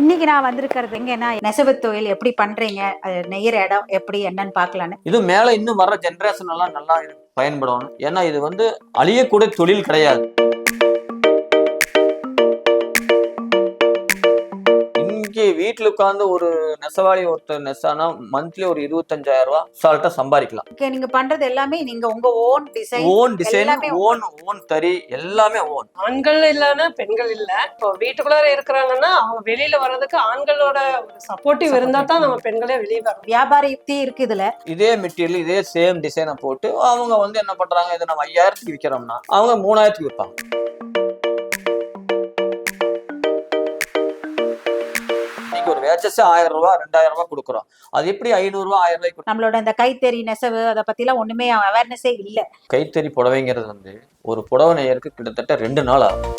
இன்னைக்கு நான் வந்திருக்கிறது எங்கன்னா நெசவு தொழில் எப்படி பண்றீங்க? அது நெய்யற இடம் எப்படி என்னன்னு பார்க்கலான்னு. இது மேல இன்னும் வர்ற ஜென்ரேஷன் எல்லாம் நல்லா பயன்படும் ஏன்னா இது வந்து அழியக்கூடிய தொழில் கிடையாது. வீட்டுல உட்கார்ந்து ஒரு நெசவாளி ஒருத்தர் நெசானா மந்த்லி ஒரு இருபத்தஞ்சாயிரம் ரூபாய் சால்ட்டா சம்பாதிக்கலாம். Okay, நீங்க பண்றது எல்லாமே நீங்க உங்க ஓன் டிசைன் ஓன் டிசைன் எல்லாமே ஓன் ஓன் தறி எல்லாமே ஓன் ஆண்கள் இல்லைன்னா பெண்கள் இல்ல. இப்போ வீட்டுக்குள்ளார இருக்கிறாங்கன்னா அவங்க வெளியில வர்றதுக்கு ஆண்களோட சப்போர்ட்டிவ் இருந்தா தான் நம்ம பெண்களே வெளியே வரோம் வியாபார யுக்தி இருக்கு இதுல. இதே மெட்டீரியல் இதே சேம் டிசைனை போட்டு அவங்க வந்து என்ன பண்றாங்க இதை நம்ம ஐயாயிரத்துக்கு விற்கிறோம்னா அவங்க மூணாயிரத்துக்கு விற்பாங்க இன்னைக்கு ஒரு வேச்சஸ் ஆயிரம் ரூபாய் ரெண்டாயிரம் ரூபாய் கொடுக்குறோம். அது எப்படி ஐநூறு ரூபாய் ஆயிரம் ரூபாய்க்கு நம்மளோட இந்த கைத்தறி நெசவு அதை பத்திலாம் ஒண்ணுமே அவேர்னஸே இல்ல. கைத்தறி புடவைங்கிறது வந்து ஒரு புடவை நெய்யருக்கு கிட்டத்தட்ட ரெண்டு நாள் ஆகும்.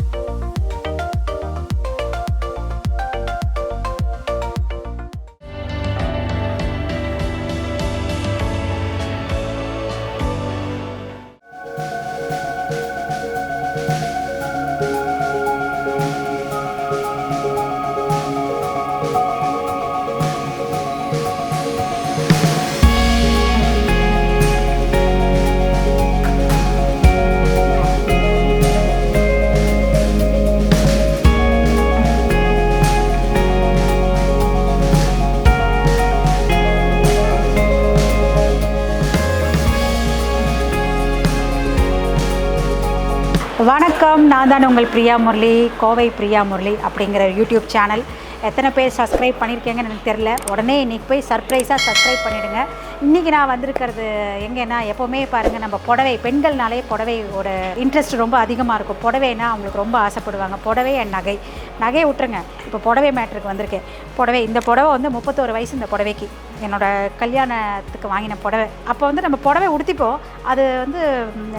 வணக்கம். நான் தான் உங்கள் பிரியா முரளி கோவை பிரியா முரளி அப்படிங்கிற யூடியூப் சேனல். எத்தனை பேர் சப்ஸ்கிரைப் பண்ணியிருக்கீங்கன்னு எனக்கு தெரில உடனே இன்றைக்கி போய் சர்ப்ரைஸாக சப்ஸ்கிரைப் பண்ணிவிடுங்க இன்றைக்கி நான் வந்திருக்கிறது எங்கன்னா எப்போவுமே பாருங்கள் நம்ம புடவை பெண்கள்னாலே புடவையோட இன்ட்ரெஸ்ட் ரொம்ப அதிகமாக இருக்கும். புடவைனா அவங்களுக்கு ரொம்ப ஆசைப்படுவாங்க. புடவை அண்ட் நகை. நகையை விட்டுருங்க. இப்போ புடவை மேட்ருக்கு வந்திருக்கேன். புடவை இந்த புடவை வந்து முப்பத்தோரு வயசு இந்த புடவைக்கு. என்னோட கல்யாணத்துக்கு வாங்கின புடவை. அப்போ வந்து நம்ம புடவை உடுத்திப்போம். அது வந்து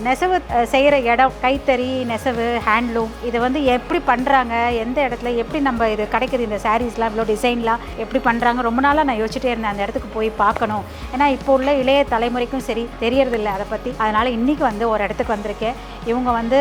நெசவு செய்கிற இடம் கைத்தறி நெசவு ஹேண்ட்லூம் இது வந்து எப்படி பண்ணுறாங்க எந்த இடத்துல எப்படி நம்ம இது கிடைக்குது இந்த சாரீஸ்லாம் இவ்வளோ டிசைன்லாம் எப்படி பண்ணுறாங்க ரொம்ப நாளாக நான் யோசிச்சுட்டே இருந்தேன். அந்த இடத்துக்கு போய் பார்க்கணும். ஏன்னா இப்போ உள்ள இளைய தலைமுறைக்கும் சரி தெரியறதில்ல அதை பற்றி அதனால் இன்றைக்கி வந்து ஒரு இடத்துக்கு வந்திருக்கேன். இவங்க வந்து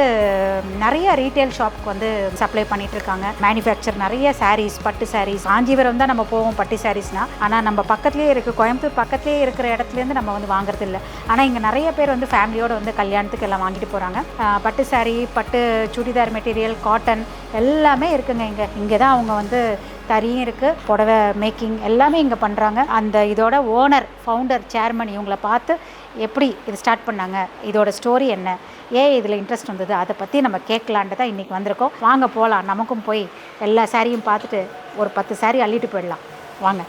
நிறைய ரீட்டைல் ஷாப்புக்கு வந்து சப்ளை பண்ணிகிட்ருக்காங்க இருக்காங்க. மேனுஃபேக்சர் நிறைய சாரீஸ் பட்டு சாரீஸ் காஞ்சிபுரம் தான் நம்ம போவோம் பட்டு சாரீஸ்னால் ஆனால் நம்ம பக்கத்துலேயே இருக்குது கோயம்புத்தூர் பக்கத்துலேயே இருக்கிற இடத்துலேருந்து நம்ம வந்து வாங்குறது இல்லை ஆனால் இங்கே நிறைய பேர் வந்து ஃபேமிலியோடு வந்து கல்யாணத்துக்கு எல்லாம் வாங்கிட்டு போகிறாங்க பட்டு சாரீ பட்டு சுடிதார் மெட்டீரியல் காட்டன் எல்லாமே இருக்குங்க இங்கே. இங்கே தான் அவங்க வந்து தறியும் இருக்குது புடவை மேக்கிங் எல்லாமே இங்கே பண்ணுறாங்க அந்த இதோட ஓனர் ஃபவுண்டர் சேர்மன் இவங்களை பார்த்து எப்படி இது ஸ்டார்ட் பண்ணாங்க இதோட ஸ்டோரி என்ன ஏன் இதில் இன்ட்ரெஸ்ட் வந்தது அதை பற்றி நம்ம கேட்கலான்ட்டு தான் இன்றைக்கி வந்திருக்கோம். வாங்க போகலாம் நமக்கும் போய் எல்லா சாரியும் பார்த்துட்டு ஒரு பத்து சாரி அள்ளிட்டு போயிடலாம். வாங்க.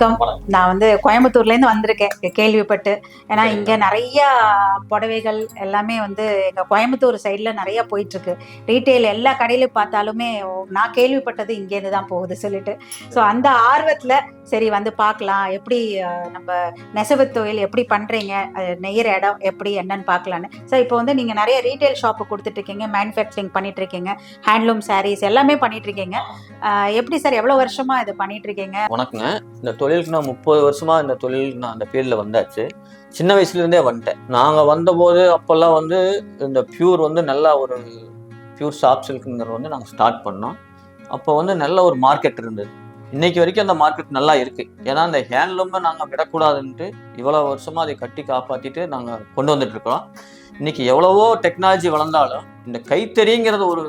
வணக்கம். நான் வந்து கோயம்புத்தூர்லேருந்து வந்திருக்கேன். கேள்விப்பட்டு. ஏன்னா இங்கே நிறைய புடவைகள் எல்லாமே வந்து எங்கள் கோயம்புத்தூர் சைடில் நிறைய போயிட்டுருக்கு. ரீட்டைல் எல்லா கடையிலும் பார்த்தாலுமே நான் கேள்விப்பட்டது இங்கேருந்து தான் போகுது சொல்லிட்டு. ஸோ அந்த ஆர்வத்தில் சரி வந்து பார்க்கலாம். எப்படி நம்ம நெசவு தொழில் எப்படி பண்ணுறீங்க நெய்யற இடம் எப்படி என்னன்னு பார்க்கலான்னு. ஸோ இப்போ வந்து நீங்கள் நிறைய ரீட்டைல் ஷாப்பு கொடுத்துட்ருக்கீங்க மேனுஃபேக்சரிங் பண்ணிகிட்ருக்கீங்க ஹேண்ட்லூம் சாரீஸ் எல்லாமே பண்ணிகிட்ருக்கீங்க எப்படி சார் எவ்வளோ வருஷமாக இது பண்ணிகிட்ருக்கீங்க வணக்கங்க. இந்த தொழிலுக்கு நான் முப்பது வருஷமாக இந்த தொழில் நான் அந்த ஃபீல்டில் வந்தாச்சு. சின்ன வயசுலேருந்தே வந்துட்டேன். நாங்கள் வந்தபோது அப்போல்லாம் வந்து இந்த பியூர் வந்து நல்லா ஒரு பியூர் ஷாப் சில்க்குங்கிறது வந்து நாங்கள் ஸ்டார்ட் பண்ணோம். அப்போ வந்து நல்ல ஒரு மார்க்கெட் இருந்தது. இன்னைக்கு வரைக்கும் அந்த மார்க்கெட் நல்லா இருக்குது ஏன்னா அந்த ஹேண்ட்லூமை நாங்கள் விடக்கூடாதுன்ட்டு இவ்வளோ வருஷமாக அதை கட்டி காப்பாற்றிட்டு நாங்கள் கொண்டு வந்துட்டுருக்கோம் இன்றைக்கி எவ்வளவோ டெக்னாலஜி வளர்ந்தாலும் இந்த கைத்தறிங்கிறது ஒரு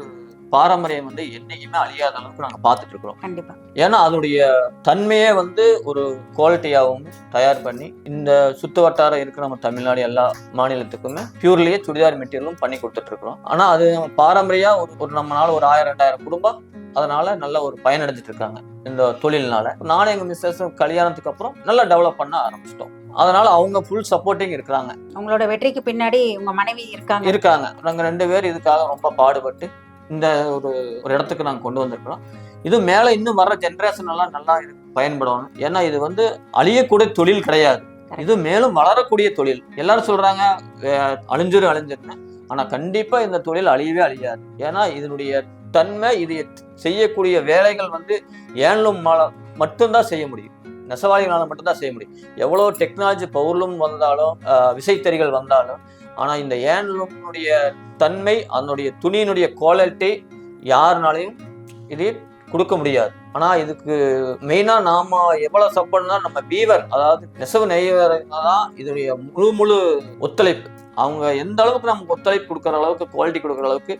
பாரம்பரியம் வந்து என்னைக்குமே அழியாத அளவுக்கு நாங்க பார்த்துட்டு இருக்கிறோம். கண்டிப்பா. ஏன்னா அதனுடைய தன்மையே வந்து ஒரு குவாலிட்டியாகவும் தயார் பண்ணி இந்த சுத்து வட்டாரம் இருக்கிற நம்ம தமிழ்நாடு எல்லா மாநிலத்துக்குமே பியூர்லயே சுடிதார் மெட்டீரியலும் பண்ணி கொடுத்துட்டு இருக்கிறோம். ஆனா அது நம்ம பாரம்பரியா ஒரு ஒரு நம்மளால ஒரு ஆயிரம் ரெண்டாயிரம் குடும்பம் அதனால நல்ல ஒரு பயனடைஞ்சிட்டு இருக்காங்க இந்த தொழில்னால. நானும் எங்க மிஸ்ஸஸ் கல்யாணத்துக்கு அப்புறம் நல்லா டெவலப் பண்ண ஆரம்பிச்சிட்டோம். அதனால அவங்க ஃபுல் சப்போர்ட்டிங் இருக்கிறாங்க. உங்களோட வெற்றிக்கு பின்னாடி உங்க மனைவி இருக்காங்க. இருக்காங்க. நாங்க ரெண்டு பேர் இதுக்காக ரொம்ப பாடுபட்டு இந்த ஒரு ஒரு இடத்துக்கு நாங்க கொண்டு வந்திருக்கிறோம். இது மேல இன்னும் வர்ற ஜென்ரேஷன் எல்லாம் நல்லா இது பயன்படணும். ஏன்னா இது வந்து அழியக்கூடிய தொழில் கிடையாது. இது மேலும் வளரக்கூடிய தொழில். எல்லாரும் சொல்றாங்க அழிஞ்சிரு அழிஞ்சிருன்னு ஆனா கண்டிப்பா இந்த தொழில் அழியவே அழியாது. ஏன்னா இதனுடைய தன்மை இது செய்யக்கூடிய வேலைகள் வந்து ஏன்லும் ம- மட்டும்தான் செய்ய முடியும். நெசவாளிகளால மட்டும்தான் செய்ய முடியும். எவ்வளோ டெக்னாலஜி பவுர்லும் வந்தாலும் விசைத்தறிகள் வந்தாலும் ஆனா இந்த ஏன்லுடைய தன்மை அதனுடைய துணியினுடைய குவாலிட்டி யாருனாலையும் இது கொடுக்க முடியாது. ஆனா இதுக்கு மெயினா நாம எவ்வளவு சப்போர்ட்னா நம்ம வீவர் அதாவது நெசவு நெய்வர் தான் இதனுடைய முழு முழு ஒத்துழைப்பு. அவங்க எந்த அளவுக்கு நமக்கு ஒத்துழைப்பு கொடுக்குற அளவுக்கு குவாலிட்டி கொடுக்குற அளவுக்கு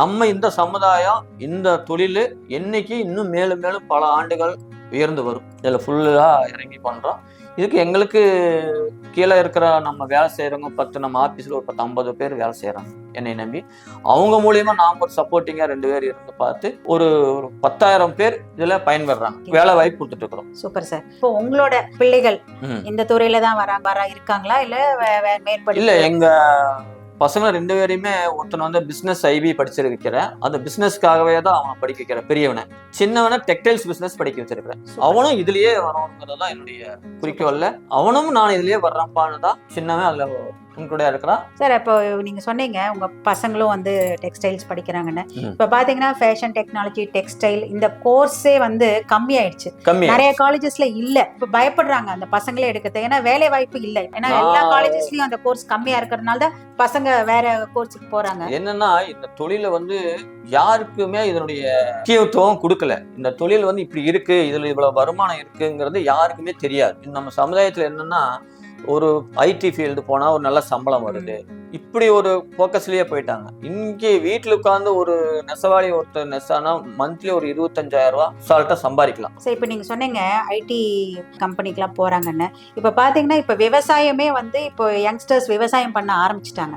நம்ம இந்த சமுதாயம் இந்த தொழில் என்னைக்கு இன்னும் மேலும் மேலும் பல ஆண்டுகள் உயர்ந்து வரும். இதில் ஃபுல்லாக இறங்கி பண்ணுறோம் இதுக்கு எங்களுக்கு கீழே இருக்கிற நம்ம வேலை செய்கிறவங்க பத்து நம்ம ஆஃபீஸில் ஒரு பத்து ஐம்பது பேர் வேலை செய்கிறாங்க என்னை நம்பி. அவங்க மூலியமா நாம் ஒரு சப்போர்ட்டிங்காக ரெண்டு பேர் இருந்து பார்த்து ஒரு ஒரு பத்தாயிரம் பேர் இதில் பயன்பெறாங்க. வேலை வாய்ப்பு கொடுத்துட்டு இருக்கிறோம் சூப்பர் சார் இப்போ உங்களோட பிள்ளைகள். இந்த துறையில தான் வர வர இருக்காங்களா? இல்ல மேற்படி இல்ல எங்க பசங்க ரெண்டு பேரையுமே ஒருத்தனை வந்து பிசினஸ் ஐபி படிச்சிருக்கிறேன் அந்த பிசினஸ்க்காகவே தான் அவனை படிக்க வைக்கிறேன் பெரியவனை. சின்னவனை டெக்டைல்ஸ் பிசினஸ் படிக்க வச்சிருக்கிறேன் அவனும் இதுலயே வரணுங்கிறது தான் என்னுடைய குறிக்கோள்ல. அவனும் நான் இதுலயே வர்றப்பான்னு தான் சின்னவன் அதுல உங்களுடைய இருக்கிறான் சார் இப்போ நீங்க சொன்னீங்க உங்க பசங்களும் வந்து டெக்ஸ்டைல்ஸ் படிக்கிறாங்கன்னு. இப்போ பாத்தீங்கன்னா ஃபேஷன் டெக்னாலஜி டெக்ஸ்டைல் இந்த கோர்ஸே வந்து கம்மி ஆயிடுச்சு கம்மி நிறைய காலேஜஸ்ல இல்ல. இப்ப பயப்படுறாங்க அந்த பசங்களே எடுக்கிறது ஏன்னா வேலை வாய்ப்பு இல்ல. ஏன்னா எல்லா காலேஜஸ்லயும் அந்த கோர்ஸ் கம்மியா இருக்கிறதுனால தான் பசங்க வேற கோர்ஸுக்கு போறாங்க. என்னன்னா இந்த தொழிலை வந்து யாருக்குமே இதனுடைய முக்கியத்துவம் கொடுக்கல. இந்த தொழில் வந்து இப்படி இருக்கு இதுல இவ்வளவு வருமானம் இருக்குங்கிறது யாருக்குமே தெரியாது. நம்ம சமுதாயத்துல என்னன்னா ஒரு ஐடி ஃபீல்டு போனால் ஒரு நல்ல சம்பளம் வருது. இப்படி ஒரு ஃபோக்கஸ்லயே போயிட்டாங்க. இங்கே வீட்டுல உட்கார்ந்து ஒரு நெசவாளி ஒருத்தர் நெசானா மந்த்லி ஒரு இருபத்தஞ்சாயிரம் ரூபாய் சால்ட்டா சம்பாதிக்கலாம். சரி இப்போ நீங்க சொன்னீங்க ஐடி கம்பெனிக்கெல்லாம் போறாங்கன்னு. இப்போ பாத்தீங்கன்னா இப்போ விவசாயமே வந்து இப்போ யங்ஸ்டர்ஸ் விவசாயம் பண்ண ஆரம்பிச்சிட்டாங்க.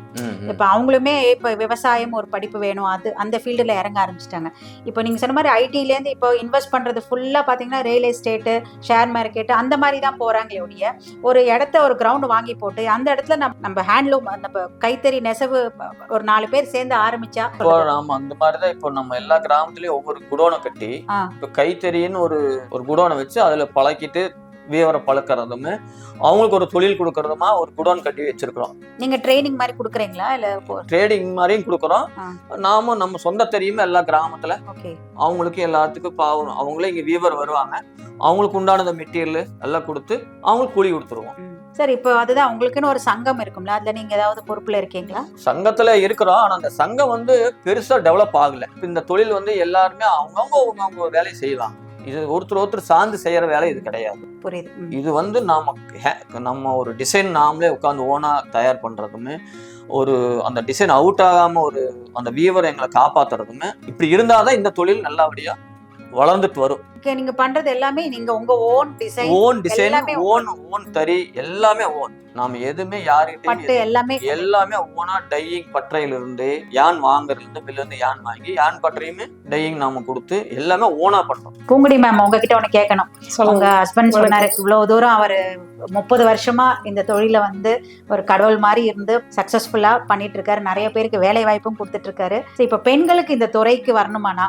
இப்போ அவங்களுமே இப்போ விவசாயம் ஒரு படிப்பு வேணும் அது அந்த ஃபீல்டில் இறங்க ஆரம்பிச்சிட்டாங்க. இப்போ நீங்கள் சொன்ன மாதிரி ஐடிலேருந்து இப்போ இன்வெஸ்ட் பண்ணுறது ஃபுல்லாக பார்த்தீங்கன்னா ரியல் எஸ்டேட்டு ஷேர் மார்க்கெட்டு அந்த மாதிரி தான் போகிறாங்களே ஒழிய ஒரு இடத்த ஒரு கிரவுண்ட் வாங்கி போட்டு அந்த இடத்துல நம்ம நம்ம ஹேண்ட்லூம் அந்த கைத்தறி நெசவு ஒரு நாலு பேர் சேர்ந்து ஆரம்பிச்சா நாம அந்த மாதிரிதான் இப்போ நம்ம எல்லா கிராமத்துலயும் ஒவ்வொரு குடோனை கட்டி. இப்போ கைத்தறின்னு ஒரு ஒரு குடோனை வச்சு அதுல பழக்கிட்டு வீவரை பழக்கிறதுமே அவங்களுக்கு ஒரு தொழில் கொடுக்கறதுமா ஒரு குடோன் கட்டி வச்சிருக்கிறோம். நீங்கள் ட்ரைனிங் மாதிரி கொடுக்குறீங்களா? இல்லை ட்ரேடிங் மாதிரியும் கொடுக்குறோம். நாமும் நம்ம சொந்த தெரியுமே எல்லா கிராமத்துல. அவங்களுக்கு எல்லாத்துக்கும் பாவம். அவங்களே இங்க வீவர் வருவாங்க. அவங்களுக்கு உண்டான மெட்டீரியல் எல்லாம் கொடுத்து அவங்களுக்கு கூலி கொடுத்துருவோம். சார் இப்போ அதுதான் உங்களுக்குன்னு ஒரு சங்கம் இருக்கும்ல அதில் நீங்கள் ஏதாவது பொறுப்பில் இருக்கீங்களா? சங்கத்துல இருக்கிறோம் ஆனா அந்த சங்கம் வந்து பெருசா டெவலப் ஆகல. இந்த தொழில் வந்து எல்லாருமே அவங்கவுங்க அவங்கவுங்க வேலையை செய்யலாம் இது ஒருத்தர் ஒருத்தர் சார்ந்து செய்யற வேலை இது கிடையாது. புரியுது. இது வந்து நாம நம்ம ஒரு டிசைன் நாமளே உட்காந்து ஓனா தயார் பண்றதுமே ஒரு அந்த டிசைன் அவுட் ஆகாம ஒரு அந்த வீவர் எங்களை காப்பாத்துறதுமே இப்படி இருந்தாதான் இந்த தொழில் நல்லபடியா வளர்ந்துட்டு வரும். ஓகே நீங்கள் பண்ணுறது எல்லாமே நீங்கள் உங்கள் ஓன் டிசைன் ஓன் டிசைன் எல்லாமே ஓன் ஓன் தறி எல்லாமே ஓன் நாம எதுவுமே பட்டு எல்லாமே எல்லாமே ஓனா டையிங் பட்டறையில இருந்து யான் வாங்குறதுல இருந்து மில்ல இருந்து யான் வாங்கி யான் பட்டறையுமே டையிங் நாம கொடுத்து எல்லாமே ஓனா பண்றோம். பூங்குடி மேம் உங்ககிட்ட ஒன்று கேட்கணும் உங்க ஹஸ்பண்ட். சொன்னாரு இவ்வளவு தூரம் அவர் முப்பது வருஷமா இந்த தொழில வந்து ஒரு கடவுள் மாதிரி இருந்து சக்சஸ்ஃபுல்லா பண்ணிட்டு இருக்காரு நிறைய பேருக்கு வேலை வாய்ப்பும் கொடுத்துட்டு இருக்காரு இப்ப பெண்களுக்கு இந்த துறைக்கு வரணுமானா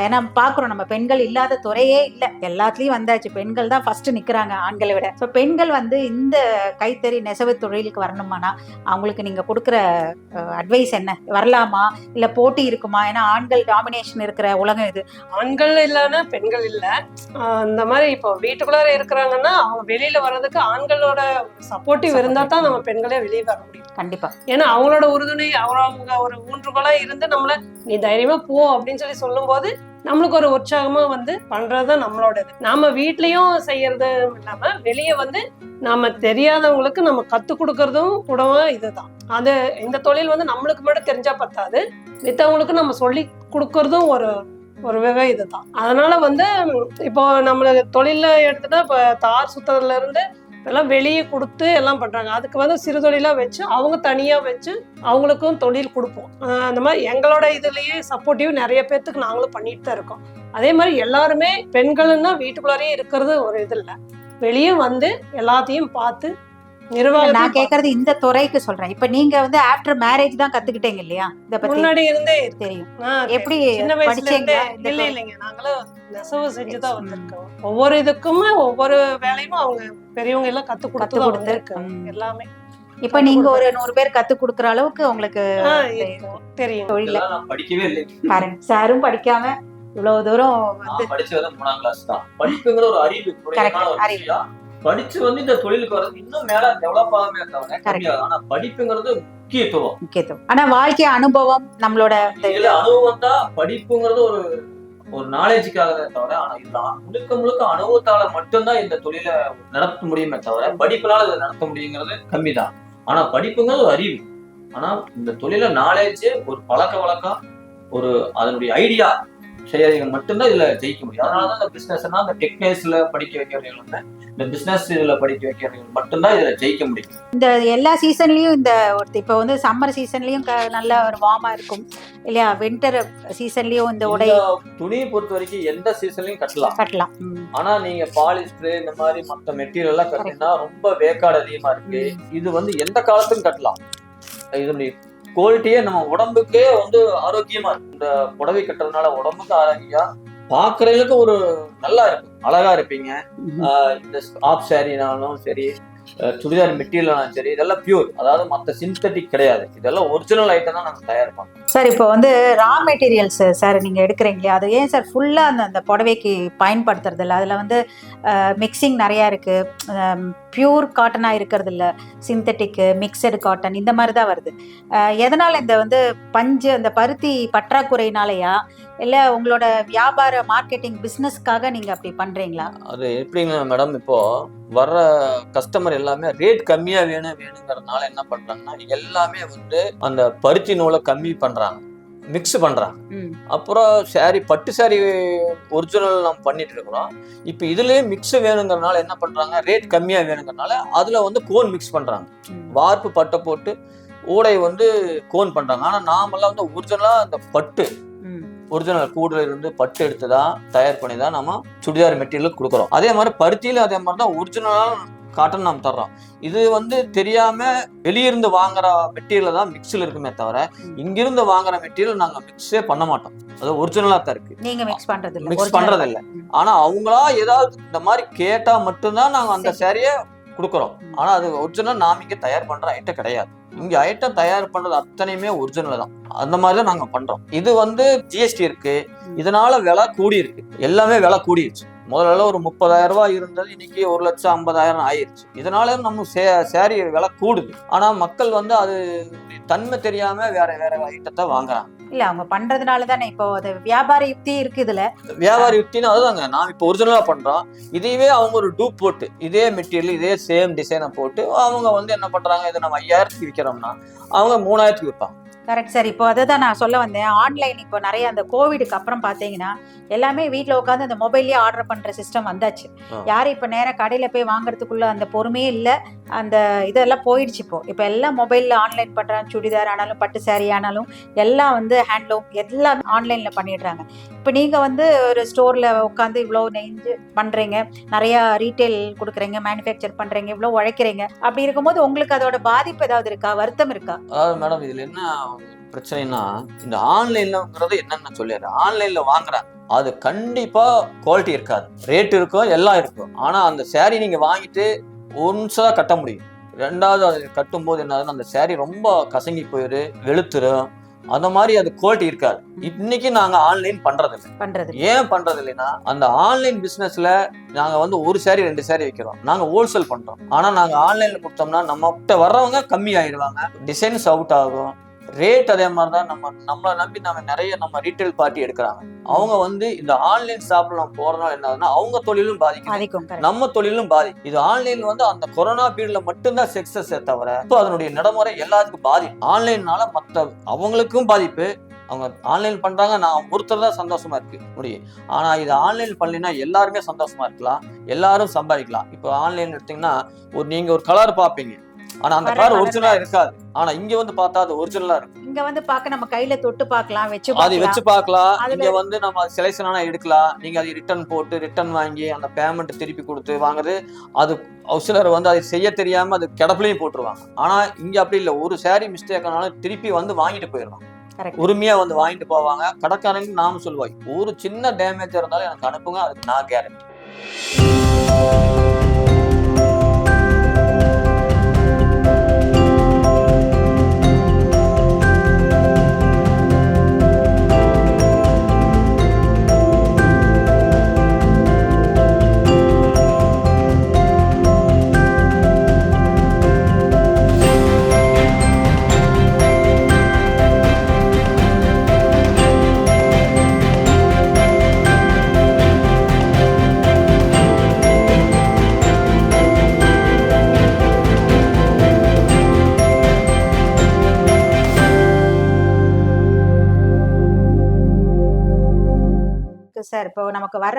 ஏன்னா பாக்குறோம் நம்ம பெண்கள் இல்லாத துறையே இல்ல. எல்லாத்துலயும் வந்தாச்சு. பெண்கள் தான் ஃபர்ஸ்ட் நிக்கிறாங்க ஆண்களை விட. ஸோ பெண்கள் வந்து இந்த கைத்தறி நெசவு தொழிலுக்கு வரணுமானா அவங்களுக்கு நீங்க கொடுக்குற அட்வைஸ் என்ன? வரலாமா? இல்ல போட்டி இருக்குமா? ஏன்னா ஆண்கள் டாமினேஷன் இருக்கிற உலகம் இது. ஆண்கள் இல்லைன்னா பெண்கள் இல்ல. இந்த மாதிரி இப்போ வீட்டுக்குள்ளார இருக்கிறாங்கன்னா அவங்க வெளியில வர்றதுக்கு ஆண்களோட சப்போர்ட்டிவ் இருந்தா தான் நம்ம பெண்களே வெளியே வர முடியும். கண்டிப்பா. ஏன்னா அவங்களோட உறுதுணை அவங்க ஒரு ஊன்றுகோலா இருந்து நம்மள நீ தைரியமா போ அப்படின்னு சொல்லி சொல்லும்போது நம்மளுக்கு ஒரு உற்சாகமா வந்து பண்றது நம்மளோட இது நாம வீட்லயும் செய்யறது இல்லாம வெளியே வந்து நாம தெரியாதவங்களுக்கு நம்ம கத்து கொடுக்கறதும் கூடவும் இதுதான். அது இந்த தொழில் வந்து நம்மளுக்கு மட்டும் தெரிஞ்சா பத்தாது. மித்தவங்களுக்கு நம்ம சொல்லி கொடுக்கறதும் ஒரு ஒரு வகை இதுதான். அதனால வந்து இப்போ நம்மளுக்கு தொழில எடுத்துட்டா இப்போ தார் சுத்ததுல இருந்து எல்லாம் வெளியே கொடுத்து எல்லாம் பண்ணுறாங்க அதுக்கு வந்து சிறு தொழிலாக வச்சு அவங்க தனியாக வச்சு அவங்களுக்கும் தொழில் கொடுப்போம். அந்த மாதிரி எங்களோட இதுலேயே சப்போர்ட்டிவ் நிறைய பேர்த்துக்கு நாங்களும் பண்ணிட்டு தான் இருக்கோம். அதே மாதிரி எல்லாருமே பெண்கள்னா வீட்டுக்குள்ளாரே இருக்கிறது ஒரு இது இல்லை. வெளியே வந்து எல்லாத்தையும் பார்த்து நான் நிர்வாகம் கேக்குறது இந்த துறைக்கு சொல்றேன். இப்ப நீங்க வந்து ஆஃப்டர் மேரேஜ் தான் கத்துக்கிட்டீங்க இல்லையா? இத பத்தி முன்னாடி இருந்தே தெரியும். எப்படி சின்ன வயசுல இருந்தே படிச்சீங்களா இந்த இல்ல? இல்லைங்க. நாங்களும் நெசவு செஞ்சுதான் வந்திருக்கோம். ஒவ்வொரு இதுக்குமே ஒவ்வொரு வேலையும் அவங்க பெரியவங்க எல்லாம் கத்து கொடுத்து கத்து தான் கொடுத்து, வந்திருக்காங்க. ம். எல்லாமே. இப்ப நீங்க ஒரு நூறு பேர் கத்து கொடுக்குற அளவுக்கு உங்களுக்கு. தெரியும். தொழில. நான் படிக்கவே இல்லை பாருங்க சாரும் படிக்காம இவ்வளவு தூரம் வந்து நான் படிச்சது மூணாம் கிளாஸ் தான். படிப்புங்கிற ஒரு அறிவு அறிவு. படிச்சு வந்து இந்த தொழிலுக்கு வர்றது இன்னும் மேல டெவலப் ஆகாமே தவிர ஆனா படிப்புங்கிறது முக்கியத்துவம். முக்கியத்துவம். ஆனா வாழ்க்கை அனுபவம் நம்மளோட இதுல அனுபவம் தான் படிப்புங்கிறது ஒரு ஒரு நாலேஜுக்காக தவிர ஆனா இதுல முழுக்க முழுக்க அனுபவத்தால மட்டும்தான் இந்த தொழிலை நடத்த முடியுமே தவிர படிப்புனால இதை நடத்த முடியுங்கிறது கம்மி தான் ஆனா படிப்புங்கிறது ஒரு அறிவு. ஆனா இந்த தொழில நாலேஜ் ஒரு பழக்க வழக்கம் ஒரு அதனுடைய ஐடியா செய்யறவங்க மட்டும்தான் இதுல ஜெயிக்க முடியும். அதனாலதான் இந்த பிசினஸ்னா இந்த டெக்னிக்ஸ்ல படிக்க வைக்கிறவங்க இந்த பிசினஸ் இதுல படிக்க வைக்கிறவங்க மட்டும்தான் இதுல ஜெயிக்க முடியும். இந்த எல்லா சீசன்லயும் இந்த இப்ப வந்து சம்மர் சீசன்லயும் க- நல்ல ஒரு வார்மா இருக்கும். இல்லையா? வின்டர் சீசன்லயும் இந்த உடை இந்த துணியை பொறுத்த வரைக்கும் எந்த சீசன்லயும் கட்டலாம். கட்டலாம். ஆனா நீங்க பாலிஸ்டர் இந்த மாதிரி மத்த மெட்டீரியல் எல்லாம் கட்டினா ரொம்ப வேக்காடு அதிகமா இருக்கு. இது வந்து எந்த காலத்துக்கும் கட்டலாம். இதனுடைய குவாலிட்டியே நம்ம உடம்புக்கே வந்து ஆரோக்கியமா இருக்கு. இந்த புடவை கட்டுறதுனால உடம்புக்கு ஆரோக்கியம். பாக்குறதுக்கு ஒரு நல்லா இருக்கு. அழகா இருப்பீங்க. இந்த ஆப் சாரினாலும் சரி சுடிதார் மெட்டீரியல்னாலும் சரி இதெல்லாம் பியூர் அதாவது மத்த சிந்தட்டிக் கிடையாது. இதெல்லாம் ஒரிஜினல் ஐட்டம் தான் நம்ம தயார் பண்றோம். சார் இப்போ வந்து ரா மெட்டீரியல்ஸ் சார் நீங்க எடுக்கிறீங்க இல்லையா? அது ஏன் சார் ஃபுல்லா அந்த அந்த புடவைக்கு பயன்படுத்துறது இல்ல? அதுல வந்து மிக்சிங் நிறைய இருக்கு. பியூர் காட்டனா இருக்கிறது இல்ல. சிந்தட்டிக்கு மிக்சடு காட்டன் இந்த மாதிரி தான் வருது. எதனால இந்த வந்து பஞ்சு அந்த பருத்தி பற்றாக்குறையினாலயா இல்ல உங்களோட வியாபார மார்க்கெட்டிங் பிசினஸ்க்காக நீங்க அப்படி பண்றீங்களா? அது எப்படிங்க மேடம் இப்போ வர்ற கஸ்டமர் எல்லாமே ரேட் கம்மியா வேணும் வேணுங்கிறதுனால என்ன பண்றாங்கன்னா எல்லாமே வந்து அந்த பருத்தி நூலை கம்மி பண்றாங்க மிக்ஸ் பண்றாங்க. ம். அப்புறம் saree பட்டு saree ஒரிஜினல் நம்ம பண்ணிட்டு இருக்கிறோம். இப்போ இதுலயே மிக்ஸ் வேணுங்கிறதுனால என்ன பண்றாங்க ரேட் கம்மியா வேணுங்கிறதுனால அதுல வந்து கோன் மிக்ஸ் பண்றாங்க. ம். வார்ப்பு பட்டை போட்டு ஊடை வந்து கோன் பண்றாங்க. ஆனா நாமெல்லாம் வந்து ஒரிஜினலா அந்த பட்டு ஒரிஜினல் கூடுல இருந்து பட்டு எடுத்து தான் தயார் பண்ணி தான் நம்ம சுடிதார் மெட்டீரியல் கொடுக்குறோம். அதே மாதிரி பருத்தியில அதே மாதிரி தான் ஒரிஜினலான காட்டன் நாம் தர்றோம். இது வந்து தெரியாம வெளியிருந்து வாங்குற மெட்டீரியல் தான் மிக்ஸில் இருக்குமே தவிர. இங்கிருந்து வாங்குற மெட்டீரியல் நாங்க மிக்ஸே பண்ண மாட்டோம். அது ஒரிஜினலா தான் இருக்கு. நீங்க மிக்ஸ் பண்றது இல்ல மிக்ஸ் பண்றது இல்ல. ஆனா அவங்களா ஏதாவது இந்த மாதிரி கேட்டா மட்டும்தான் நாங்க அந்த சேரிய கொடுக்குறோம். ஆனா அது ஒரிஜினல் நாம இங்க தயார் பண்ற ஐட்டம் கிடையாது. இங்க ஐட்டம் தயார் பண்றது அத்தனையுமே ஒரிஜினல் தான். அந்த மாதிரி தான் நாங்க பண்றோம். இது வந்து ஜிஎஸ்டி இருக்கு. இதனால விலை கூடி இருக்கு எல்லாமே விலை கூடிருச்சு. முதல்ல ஒரு முப்பதாயிரம் ரூபாய் இருந்தது. இன்னைக்கு ஒரு லட்சம் ஐம்பதாயிரம் ஆயிருச்சு. இதனால நம்ம சே சேரீ விலை கூடுது. ஆனா மக்கள் வந்து அது தன்மை தெரியாம வேற வேற ஐட்டத்தை வாங்குறாங்க. இல்ல அவங்க பண்றதுனால தானே இப்போ அது வியாபார யுக்தி இருக்கு இதுல வியாபார யுக்தின்னு அதுதாங்க. நான் இப்போ ஒரிஜினலா பண்றோம். இதையவே அவங்க ஒரு டூப் போட்டு இதே மெட்டீரியல் இதே சேம் டிசைனை போட்டு அவங்க வந்து என்ன பண்றாங்க? இதை நம்ம ஐயாயிரத்துக்கு விற்கிறோம்னா அவங்க மூணாயிரத்துக்கு விற்பாங்க கரெக்ட் சார் இப்போ அதை தான் நான் சொல்ல வந்தேன். ஆன்லைன் இப்போ நிறைய அந்த கோவிடுக்கு அப்புறம் பார்த்தீங்கன்னா எல்லாமே வீட்டில் உட்காந்து அந்த மொபைல்லேயே ஆர்டர் பண்ணுற சிஸ்டம் வந்தாச்சு. யாரும் இப்போ நேராக கடையில் போய் வாங்குறதுக்குள்ள அந்த பொறுமையே இல்லை. அந்த இதெல்லாம் போயிடுச்சு இப்போ. இப்போ எல்லாம் மொபைலில் ஆன்லைன் பண்ணுறாங்க சுடிதார் ஆனாலும் பட்டு saree ஆனாலும் எல்லாம் வந்து ஹேண்ட்லூம் எல்லாம் ஆன்லைனில் பண்ணிடுறாங்க. இப்போ நீங்கள் வந்து ஒரு ஸ்டோரில் உட்காந்து இவ்வளோ நெஞ்சு பண்ணுறீங்க நிறையா ரீட்டைல் கொடுக்குறீங்க மேனுஃபேக்சர் பண்ணுறீங்க இவ்வளோ உழைக்கிறீங்க. அப்படி இருக்கும்போது உங்களுக்கு அதோட பாதிப்பு ஏதாவது இருக்கா? வருத்தம் இருக்கா? அதாவது மேடம் இதுல என்ன பிரச்சனைனா இந்த ஆன்லைன்லங்கிறது என்னன்னு சொல்லிடுறேன். ஆன்லைன்ல வாங்குறாங்க அது கண்டிப்பா குவாலிட்டி இருக்காது. ரேட் இருக்கும் எல்லாம் இருக்கும் ஆனா அந்த saree நீங்க வாங்கிட்டு ஒன்ஸ் கட்ட முடியும். ரெண்டாவது அது கட்டும்போது என்னதுன்னா அந்த saree ரொம்ப கசங்கி போயிரு வெளுத்துரும். அந்த மாதிரி அது குவாலிட்டி இருக்காது. இன்னைக்கு நாங்க ஆன்லைன் பண்றது இல்லை பண்ணுறது ஏன் பண்றது இல்லைன்னா அந்த ஆன்லைன் பிசினஸ்ல நாங்க வந்து ஒரு saree ரெண்டு saree வைக்கிறோம். நாங்க ஹோல்சேல் பண்றோம். ஆனா நாங்க ஆன்லைன்ல கொடுத்தோம்னா நம்ம கிட்ட வர்றவங்க கம்மி ஆயிடுவாங்க. டிசைன்ஸ் அவுட் ஆகும். ரேட் அதே மாதிரி தான் நம்ம நம்மளை நம்பி நம்ம நிறைய நம்ம ரீட்டைல் பார்ட்டி எடுக்கிறாங்க. அவங்க வந்து இந்த ஆன்லைன் ஷாப்ல நம்ம போறதுனால என்ன ஆகுதுன்னா அவங்க தொழிலும் பாதிக்கும். நம்ம தொழிலும் பாதி இது ஆன்லைன் வந்து அந்த கொரோனா பீரியட்ல மட்டும்தான் சக்சஸ் தவிர இப்போ அதனுடைய நடைமுறை எல்லாத்துக்கும் பாதிப்பு. ஆன்லைன்னால மத்த அவங்களுக்கும் பாதிப்பு. அவங்க ஆன்லைன் பண்றாங்க நான் ஒருத்தர் தான் சந்தோஷமா இருக்கு. முடியும் ஆனா இது ஆன்லைன் பண்ணலைன்னா எல்லாருமே சந்தோஷமா இருக்கலாம். எல்லாரும் சம்பாதிக்கலாம். இப்போ ஆன்லைன் எடுத்தீங்கன்னா ஒரு நீங்க ஒரு கலர் பார்ப்பீங்க. ஆனா அந்த colour ஒரிஜினலா இருக்காது. ஆனா இங்க வந்து பார்த்தா அது ஒரிஜினலா இருக்கும். இங்க வந்து பார்க்க நம்ம கையில தொட்டு பார்க்கலாம் வச்சு அது வச்சு பார்க்கலாம். இங்க வந்து நம்ம செலெக்ஷன் எடுக்கலாம். நீங்க அதை ரிட்டர்ன் போட்டு ரிட்டர்ன் வாங்கி அந்த பேமெண்ட் திருப்பி கொடுத்து வாங்குறது அது ஒரு சிலர் வந்து அதை செய்ய தெரியாம அது கிடப்புலையும் போட்டுருவாங்க. ஆனா இங்க அப்படி இல்லை. ஒரு சாரி மிஸ்டேக் ஆனாலும் திருப்பி வந்து வாங்கிட்டு போயிடுவாங்க. உரிமையா வந்து வாங்கிட்டு போவாங்க. கடைக்காரங்க நாம சொல்லுவோம். ஒரு சின்ன டேமேஜ் இருந்தாலும் எனக்கு அனுப்புங்க. அதுக்கு நான் கேரண்டி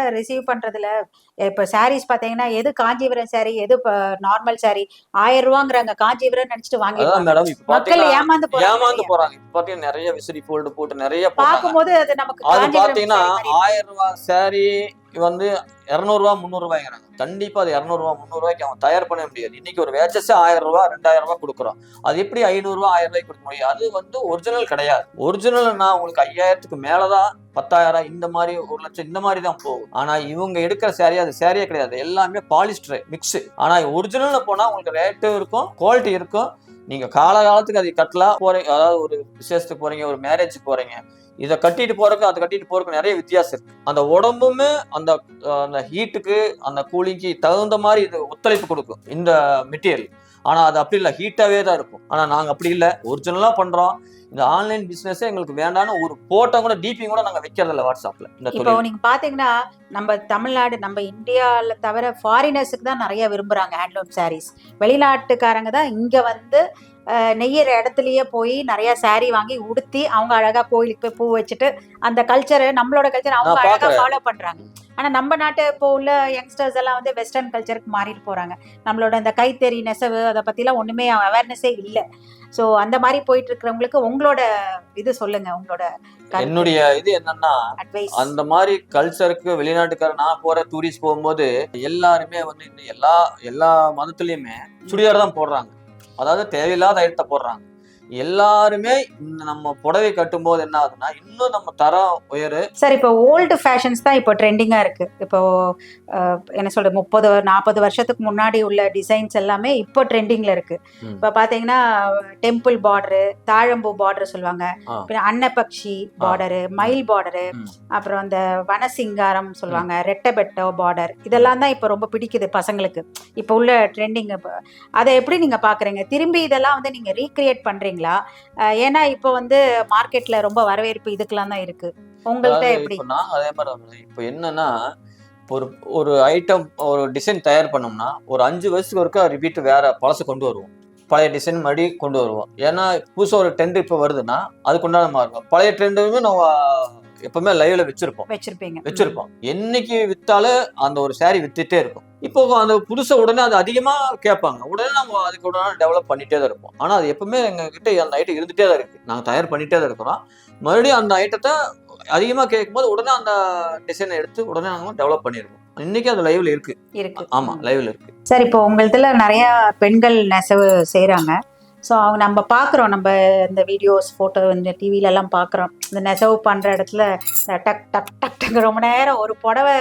வர ரிசீவ் பண்றதுல இப்போ சாரீஸ் பாத்தீங்கன்னா எது காஞ்சிபுரம் சாரி எது நார்மல் சாரி ஆயிரம் ரூபாங்கிறாங்க. காஞ்சிபுரம் நினைச்சிட்டு வாங்கிடுவாங்க மேடம் மக்கள் ஏமாந்து ஏமாந்து போறாங்க. பாத்தீங்கன்னா நிறைய விசிறி போல்டு போட்டு நிறைய பார்க்கும்போது அது நமக்கு அது மாதிரி ஆயிரம் ரூபாய் சாரி வந்து இரநூறுவா முந்நூறு கண்டிப்பாக அது இரநூறுவா முந்நூறுரூவாய்க்கு அவன் தயார் பண்ண முடியாது. இன்னைக்கு ஒரு வேச்சஸே ஆயிரம் ரூபா ரெண்டாயிரம் ரூபா கொடுக்குறோம் அது எப்படி ஐநூறுரூவா ஆயிரம் ரூபாய்க்கு கொடுக்க முடியும்? அது வந்து ஒரிஜினல் கிடையாது. ஒரிஜினல்னா உங்களுக்கு ஐயாயிரத்துக்கு மேலே தான் பத்தாயிரம் இந்த மாதிரி ஒரு லட்சம் இந்த மாதிரி தான் போகும். ஆனா இவங்க எடுக்கிற சேரீ அது சேரீயே கிடையாது. எல்லாமே பாலிஸ்டர் மிக்ஸு ஆனா ஒரிஜினலில் போனா உங்களுக்கு ரேட்டும் இருக்கும் குவாலிட்டி இருக்கும். நீங்க காலகாலத்துக்கு அதை கட்டலாம் போறீங்க. அதாவது ஒரு விசேஷத்துக்கு போறீங்க ஒரு மேரேஜ் போறீங்க. இதை கட்டிட்டு போறதுக்கு அதை கட்டிட்டு போறதுக்கு நிறைய வித்தியாசம் இருக்கு. அந்த உடம்புமே அந்த அந்த ஹீட்டுக்கு அந்த கூலிங்க்கு தகுந்த மாதிரி இது ஒத்துழைப்பு கொடுக்கும் இந்த மெட்டீரியல் ஆனா அது அப்படி இல்லை. ஹீட்டாவே தான் இருக்கும். ஆனா நாங்க அப்படி இல்லை. ஒரிஜினலா பண்றோம். இந்த ஆன்லைன் பிசினஸே எங்களுக்கு வேண்டாம்னு ஒரு போட்டோ கூட டிபி கூட நாங்க வைக்கிறது இல்லை வாட்ஸ்அப்ல இந்த இப்போ தொழில். நீங்க பாத்தீங்கன்னா நம்ம தமிழ்நாடு நம்ம இந்தியால தவிர ஃபாரினர்ஸுக்கு தான் நிறைய விரும்புறாங்க ஹேண்ட்லூம் சாரீஸ் வெளிநாட்டுக்காரங்க தான் இங்க வந்து நெய்யற இடத்துலயே போய் நிறைய saree வாங்கி உடுத்தி அவங்க அழகா கோயிலுக்கு போய் பூ வச்சுட்டு அந்த கல்ச்சரை நம்மளோட கல்ச்சர் அவங்க அழகா. ஃபாலோ பண்றாங்க. ஆனா நம்ம நாட்டு இப்போ உள்ள யங்ஸ்டர்ஸ் எல்லாம் வந்து வெஸ்டர்ன் கல்ச்சருக்கு மாறிட்டு போறாங்க. நம்மளோட இந்த கைத்தறி நெசவு அதை பத்திலாம் ஒண்ணுமே அவேர்னஸே இல்லை. ஸோ அந்த மாதிரி போயிட்டு இருக்கிறவங்களுக்கு உங்களோட இது சொல்லுங்க உங்களோட என்னுடைய இது என்னன்னா அந்த மாதிரி கல்ச்சருக்கு வெளிநாட்டுக்கார நான் போற டூரிஸ்ட் போகும்போது எல்லாருமே வந்து எல்லா எல்லா மதத்துலயுமே சுடிதார் தான் போடுறாங்க. அதாவது தேவையில்லாத ஐட்டத்தை போடுறாங்க. எல்லாருமே நம்ம புடவை கட்டும்போது என்ன ஆகுதுன்னா இன்னும் நம்ம தரம் உயரு. சார் இப்போ ஓல்டு ஃபேஷன்ஸ் தான் இப்போ ட்ரெண்டிங்காக இருக்கு. இப்போ என்ன சொல்றது முப்பது நாற்பது வருஷத்துக்கு முன்னாடி உள்ள டிசைன்ஸ் எல்லாமே இப்போ ட்ரெண்டிங்ல இருக்கு. இப்போ பார்த்தீங்கன்னா டெம்பிள் பார்டரு தாழம்பூ பார்டர் சொல்லுவாங்க. அன்னப்பக்ஷி பார்டரு மயில் பார்டரு. அப்புறம் அந்த வனசிங்காரம் சொல்லுவாங்க ரெட்டபெட்டோ பார்டர் இதெல்லாம் தான் இப்போ ரொம்ப பிடிக்குது பசங்களுக்கு. இப்போ உள்ள ட்ரெண்டிங் அதை எப்படி நீங்க பாக்குறீங்க? திரும்பி இதெல்லாம் வந்து நீங்க ரீக்ரியேட் பண்றீங்களா? அஹ், ஏன்னா இப்போ வந்து மார்க்கெட்ல ரொம்ப வரவேற்பு இதுக்கெல்லாம் தான் இருக்கு. உங்கள்கிட்ட எப்படி? அதே மாதிரி. இப்போ என்னன்னா ஒரு ஒரு ஐட்டம் ஒரு டிசைன் தயார் பண்ணோம்னா ஒரு அஞ்சு வருஷத்துக்கு ஒருக்கா ரிப்பீட் வேற பழசு கொண்டு வருவோம். பழைய டிசைன் மறுபடி கொண்டு வருவோம். ஏன்னா புதுசாக ஒரு ட்ரெண்ட் இப்போ வருதுன்னா அதுக்கு உண்டான மாறும் பழைய ட்ரெண்டுமே நம்ம எப்பவுமே லைவ்ல வச்சிருப்போம். வச்சிருப்பீங்க. வச்சிருப்போம். என்னைக்கு வித்தாலும் அந்த ஒரு saree வித்துட்டே இருக்கும். இப்போ அந்த புதுசை உடனே அது அதிகமா கேட்பாங்க. உடனே நம்ம அதுக்கு உடனே டெவலப் பண்ணிட்டே தான் இருப்போம். ஆனா அது எப்பவுமே எங்க கிட்ட அந்த ஐட்டம் இருந்துட்டே தான் இருக்கு. நாங்க தயார் பண்ணிட்டே தான் இருக்கிறோம். மறுபடியும் அந்த ஐட்டத்தை அதிகமா கேட்கும்போது உடனே அந்த டிசைனை எடுத்து உடனே நாங்க டெவலப் பண்ணிருக்கோம் இன்னைக்கு அது லைவ்ல இருக்கு. இருக்கு. ஆமா லைவ்ல இருக்கு. சார் இப்போ உங்களதுல நிறைய பெண்கள் நெசவு செய்றாங்க. ஸோ அவங்க நம்ம பார்க்குறோம். நம்ம இந்த வீடியோஸ் ஃபோட்டோ இந்த டிவில எல்லாம் பார்க்குறோம். இந்த நெசவு பண்ணுற இடத்துல டக் டக் டக் டக் ரொம்ப நேரம் ஒரு புடவை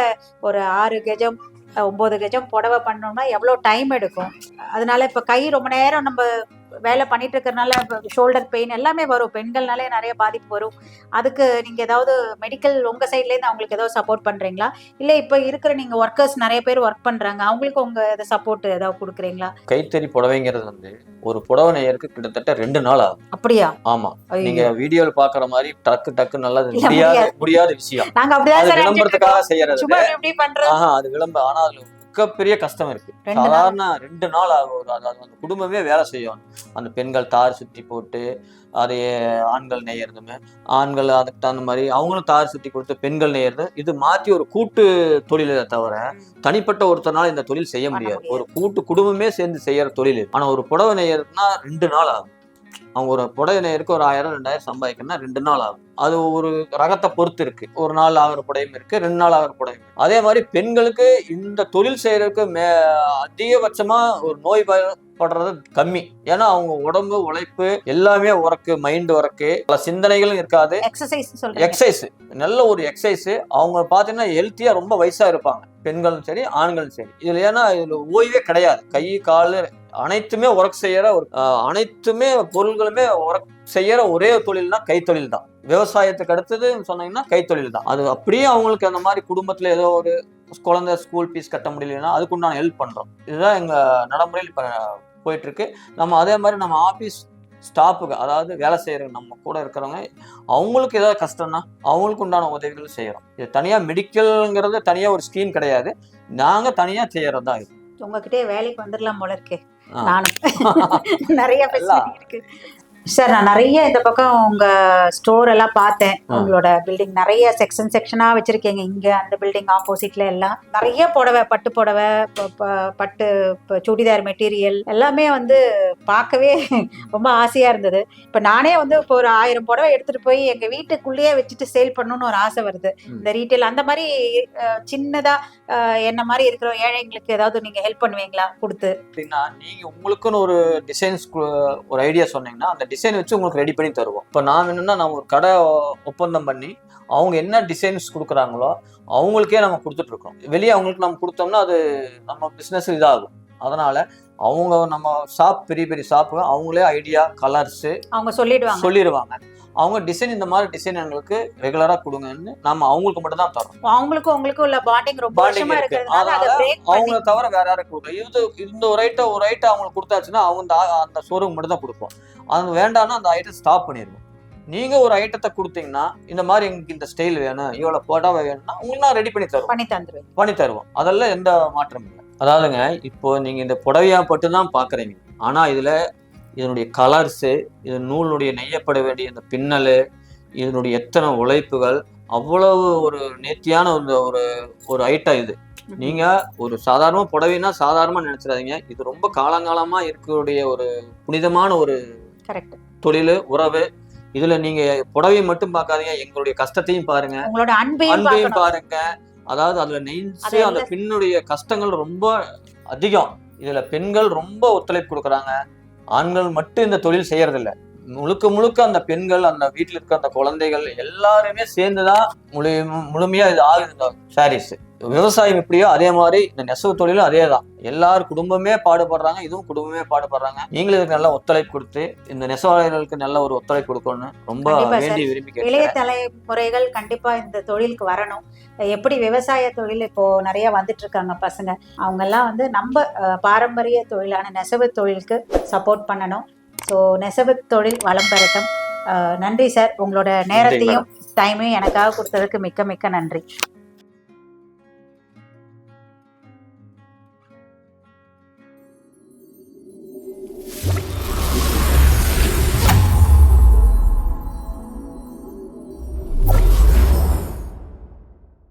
ஒரு ஆறு கஜம் அஹ், ஒன்பது கஜம் புடவை பண்ணோம்னா எவ்வளோ டைம் எடுக்கும்? அதனால இப்போ கை ரொம்ப நேரம் நம்ம வேலை பண்ணிட்டு இருக்கறனால ஷோல்டர் பெயின் எல்லாமே வரும். பெண்கள்னாலே நிறைய பாதிப்பு வரும். அதுக்கு நீங்கள் ஏதாவது மெடிக்கல் உங்கள் சைட்லேருந்து அவங்களுக்கு ஏதாவது சப்போர்ட் பண்ணுறீங்களா இல்லை இப்போ இருக்கிற நீங்கள் ஒர்க்கர்ஸ் நிறைய பேர் ஒர்க் பண்ணுறாங்க அவங்களுக்கு உங்கள் இதை சப்போர்ட் ஏதாவது கொடுக்குறீங்களா? கைத்தறி புடவைங்கிறது வந்து ஒரு புடவை நெய்யருக்கு கிட்டத்தட்ட ரெண்டு நாள் ஆகும். அப்படியா? ஆமா. நீங்க வீடியோல பாக்குற மாதிரி டக்கு டக்கு நல்லது முடியாத விஷயம். நாங்க அப்படிதான் விளம்பரத்துக்காக. செய்யறது. அது விளம்பரம். ஆனா அதுல மிகப்பெரிய கஷ்டம் இருக்கு. சாதாரண ரெண்டு நாள் ஆகும். அதாவது அந்த குடும்பமே வேலை செய்யும். அந்த பெண்கள் தார் சுத்தி போட்டு அதை ஆண்கள் நெய்யறதுமே ஆண்கள் அதுக்கு தகுந்த மாதிரி அவங்களும் தார் சுத்தி கொடுத்து பெண்கள் நெய்யறது இது மாற்றி ஒரு கூட்டு தொழிலை தவிர தனிப்பட்ட ஒருத்தனால இந்த தொழில் செய்ய முடியாது. ஒரு கூட்டு குடும்பமே சேர்ந்து செய்யற தொழில். ஆனா ஒரு புடவை நெய்யறதுனா ரெண்டு நாள் ஆகும். அவங்க ஒரு புடவை நெய்யறதுக்கு ஒரு ஆயிரம் ரெண்டாயிரம் சம்பாதிக்கணும்னா ரெண்டு நாள் ஆகும். அது ஒரு ரகத்தை பொறுத்து இருக்கு. ஒரு நாள் ஆகிற புடவையும் இருக்கு ரெண்டு நாள் ஆகிற இருக்கு. அதே மாதிரி பெண்களுக்கு இந்த தொழில் செய்யறதுக்கு மே அதிகபட்சமா ஒரு நோய் படுறது கம்மி. ஏன்னா அவங்க உடம்பு உழைப்பு எல்லாமே உறக்கு மைண்ட் உறக்கு பல சிந்தனைகளும் இருக்காது. எக்ஸசைஸ் நல்ல ஒரு எக்ஸசைஸ் அவங்க பாத்தீங்கன்னா ஹெல்த்தியா ரொம்ப வயசா இருப்பாங்க. பெண்களும் சரி ஆண்களும் சரி. இதுல ஏன்னா இதுல ஓய்வே கிடையாது. கை கால் அனைத்துமே ஒர்க் செய்யற ஒரு அனைத்துமே பொருள்களுமே ஒர்க் செய்யற ஒரே தொழில்னா கைத்தொழில் தான் விவசாயத்துக்கு அடுத்தது சொன்னீங்கன்னா கைத்தொழில் தான் அது அப்படியே அவங்களுக்கு அந்த மாதிரி குடும்பத்துல ஏதோ ஒரு குழந்தை ஸ்கூல் ஃபீஸ் கட்ட முடியலன்னா அதுக்குண்டான ஹெல்ப் பண்றோம். இதுதான் எங்க நடைமுறையில் இப்ப போயிட்டு இருக்கு நம்ம அதே மாதிரி நம்ம ஆபீஸ் ஸ்டாஃபுக்கு அதாவது வேலை செய்யற நம்ம கூட இருக்கிறவங்க அவங்களுக்கு ஏதாவது கஷ்டம்னா அவங்களுக்கு உண்டான உதவிகள் செய்யறோம். இது தனியா மெடிக்கல்ங்கிறது தனியா ஒரு ஸ்கீம் கிடையாது. நாங்க தனியா செய்கிறது தான் இது. உங்ககிட்டயே வேலைக்கு வந்துடலாம் போல இருக்கே. நானும் நிறைய. ஃபெசிலிட்டி இருக்கு சார் நான் நிறைய இந்த பக்கம் உங்க ஸ்டோர் எல்லாம் பார்த்தேன். உங்களோட பில்டிங் நிறைய செக்ஷன் செக்ஷனா வச்சிருக்கீங்க. இங்க அந்த பில்டிங் ஆப்போசிட்ல எல்லாம். நிறைய புடவை பட்டு புடவை பட்டு சுடிதார் மெட்டீரியல் எல்லாமே வந்து பார்க்கவே ரொம்ப ஆசையா இருந்தது. இப்ப நானே வந்து இப்போ ஒரு ஆயிரம் புடவை எடுத்துட்டு போய் எங்க வீட்டுக்குள்ளேயே வச்சுட்டு சேல் பண்ணணும்னு ஒரு ஆசை வருது. இந்த ரீட்டைல் அந்த மாதிரி சின்னதா என்ன மாதிரி இருக்கிற ஏழைங்களுக்கு ஏதாவது நீங்க ஹெல்ப் பண்ணுவீங்களா? கொடுத்து. அப்படின்னா நீங்க உங்களுக்குன்னு ஒரு டிசைன்ஸ் ஒரு ஐடியா சொன்னீங்கன்னா அந்த டிசைன் வச்சு உங்களுக்கு ரெடி பண்ணி தருவோம். இப்போ நான் என்னன்னா நம்ம ஒரு கடை ஒப்பந்தம் பண்ணி அவங்க என்ன டிசைன்ஸ் கொடுக்குறாங்களோ அவங்களுக்கே நம்ம கொடுத்துட்டு இருக்கோம். வெளியே அவங்களுக்கு நம்ம கொடுத்தோம்னா அது நம்ம பிஸ்னஸ் இதாகும். அதனால அவங்க நம்ம ஷாப் பெரிய பெரிய ஷாப்பு அவங்களே ஐடியா கலர்ஸு அவங்க சொல்லிடுவாங்க. சொல்லிடுவாங்க. அவங்க டிசைன் இந்த மாதிரி டிசைன் எங்களுக்கு ரெகுலரா கொடுங்கன்னு நம்ம அவங்களுக்கு மட்டும் தான் தரோம் அவங்களுக்கும் உங்களுக்கும் உள்ள பாண்டிங் ரொம்ப வருஷமா இருக்கு. அதனால அவங்கள தவிர வேற யாரும் கொடுக்கல. இது இந்த ஒரு ஐட்டம் ஒரு ஐட்டம் அவங்களுக்கு கொடுத்தாச்சுன்னா அவங்க அந்த ஷோரூம் மட்டும் தான் கொடுப்போம். அது வேண்டாம்னா அந்த ஐட்டம் ஸ்டாப் பண்ணிடுவோம் நீங்க ஒரு ஐட்டத்தை கொடுத்தீங்கன்னா இந்த மாதிரி எங்களுக்கு இந்த ஸ்டைல் வேணும் இவ்வளவு போட்டாவே வேணும்னா உங்களுக்கு நான் ரெடி பண்ணி தருவோம். பண்ணி தந்துருவேன். பண்ணி தருவோம். அதெல்லாம் எந்த மாற்றமும் இல்லை. அதாவதுங்க இப்போ நீங்க இந்த புடவையா பட்டு தான் பாக்குறீங்க ஆனா இதுல இதனுடைய கலர்ஸு இது நூலுடைய நெய்யப்பட வேண்டிய இந்த பின்னல் இதனுடைய எத்தனை உழைப்புகள் அவ்வளவு ஒரு நேர்த்தியான ஒரு ஒரு ஒரு ஐட்டம் இது. நீங்க ஒரு சாதாரண புடவைனா சாதாரணமா நினைச்சிடாதீங்க. இது ரொம்ப காலங்காலமா இருக்கக்கூடிய ஒரு புனிதமான ஒரு கரெக்ட் தொழில் உறவு இதுல நீங்க புடவையை மட்டும் பார்க்காதீங்க. எங்களுடைய கஷ்டத்தையும் பாருங்க. உங்களோட அன்பையும் பாருங்க. அதாவது அதுல அது அந்த பெண்ணுடைய கஷ்டங்கள் ரொம்ப அதிகம். இதுல பெண்கள் ரொம்ப ஒத்துழைப்பு கொடுக்குறாங்க. ஆண்கள் மட்டும் இந்த தொழில் செய்யறதில்ல. முழுக்க முழுக்க அந்த பெண்கள் அந்த வீட்டுல இருக்க அந்த குழந்தைகள் எல்லாருமே சேர்ந்துதான் முழு முழுமையா இது ஆகுது சாரீஸ் விவசாயம் எப்படியோ அதே மாதிரி இந்த நெசவு தொழிலும் அதே தான் எல்லார் குடும்பமே பாடுபடுறாங்க இதுவும் குடும்பமே பாடுபடுறாங்க. நீங்களும் இதுக்கு நல்ல ஒத்துழைப்பு கொடுத்து இந்த நெசவாளர்களுக்கு நல்ல ஒரு ஒத்துழைப்பு கொடுக்கணும்னு ரொம்ப. வேண்டி விரும்பி இளைய தலைமுறைகள் கண்டிப்பா இந்த தொழிலுக்கு வரணும். எப்படி விவசாய தொழில் இப்போ நிறைய வந்துட்டு இருக்காங்க பசங்க. அவங்க எல்லாம் வந்து நம்ம பாரம்பரிய தொழிலான நெசவு தொழிலுக்கு சப்போர்ட் பண்ணணும். ஸோ நெசவு தொழில் வளம் பெறட்டும். நன்றி சார். உங்களோட நேரத்தையும் டைமையும் எனக்காக கொடுத்ததுக்கு மிக்க மிக்க நன்றி.